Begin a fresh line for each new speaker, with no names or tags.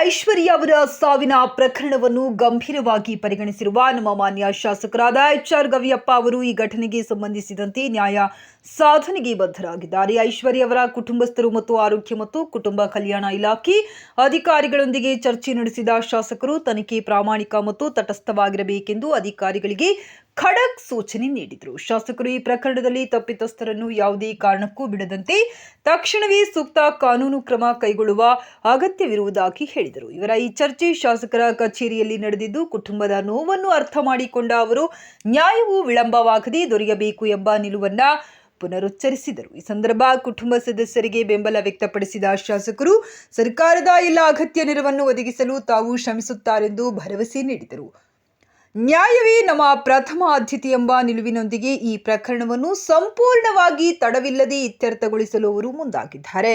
ಐಶ್ವರ್ಯ ಅವರ ಸಾವಿನ ಪ್ರಕರಣವನ್ನು ಗಂಭೀರವಾಗಿ ಪರಿಗಣಿಸಿರುವ ನಮ್ಮ ಮಾನ್ಯ ಶಾಸಕರಾದ ಎಚ್ ಆರ್ ಗವಿಯಪ್ಪ ಅವರು ಈ ಘಟನೆಗೆ ಸಂಬಂಧಿಸಿದಂತೆ ನ್ಯಾಯ ಸಾಧನೆಗೆ ಬದ್ಧರಾಗಿದ್ದಾರೆ. ಐಶ್ವರ್ಯ ಅವರ ಕುಟುಂಬಸ್ಥರು ಮತ್ತು ಆರೋಗ್ಯ ಮತ್ತು ಕುಟುಂಬ ಕಲ್ಯಾಣ ಇಲಾಖೆ ಅಧಿಕಾರಿಗಳೊಂದಿಗೆ ಚರ್ಚೆ ನಡೆಸಿದ ಶಾಸಕರು ತನಿಖೆ ಪ್ರಾಮಾಣಿಕ ಮತ್ತು ತಟಸ್ಥವಾಗಿರಬೇಕೆಂದು ಅಧಿಕಾರಿಗಳಿಗೆ ಖಡಕ್ ಸೂಚನೆ ನೀಡಿದರು. ಶಾಸಕರು ಈ ಪ್ರಕರಣದಲ್ಲಿ ತಪ್ಪಿತಸ್ಥರನ್ನು ಯಾವುದೇ ಕಾರಣಕ್ಕೂ ಬಿಡದಂತೆ ತಕ್ಷಣವೇ ಸೂಕ್ತ ಕಾನೂನು ಕ್ರಮ ಕೈಗೊಳ್ಳುವ ಅಗತ್ಯವಿರುವುದಾಗಿ ಹೇಳಿದರು. ಇವರ ಈ ಚರ್ಚೆ ಶಾಸಕರ ಕಚೇರಿಯಲ್ಲಿ ನಡೆದಿದ್ದು, ಕುಟುಂಬದ ನೋವನ್ನು ಅರ್ಥ ಮಾಡಿಕೊಂಡ ಅವರು, ನ್ಯಾಯವು ವಿಳಂಬವಾಗದೆ ದೊರೆಯಬೇಕು ಎಂಬ ನಿಲುವನ್ನ ಪುನರುಚ್ಚರಿಸಿದರು. ಈ ಸಂದರ್ಭ ಕುಟುಂಬ ಸದಸ್ಯರಿಗೆ ಬೆಂಬಲ ವ್ಯಕ್ತಪಡಿಸಿದ ಶಾಸಕರು, ಸರ್ಕಾರದ ಎಲ್ಲ ಅಗತ್ಯ ನೆರವನ್ನು ಒದಗಿಸಲು ತಾವು ಶ್ರಮಿಸುತ್ತಾರೆಂದು ಭರವಸೆ ನೀಡಿದರು. ನ್ಯಾಯವೇ ನಮ್ಮ ಪ್ರಥಮ ಆದ್ಯತೆ ಎಂಬ ನಿಲುವಿನೊಂದಿಗೆ ಈ ಪ್ರಕರಣವನ್ನು ಸಂಪೂರ್ಣವಾಗಿ ತಡವಿಲ್ಲದೆ ಇತ್ಯರ್ಥಗೊಳಿಸಲು ಅವರು ಮುಂದಾಗಿದ್ದಾರೆ.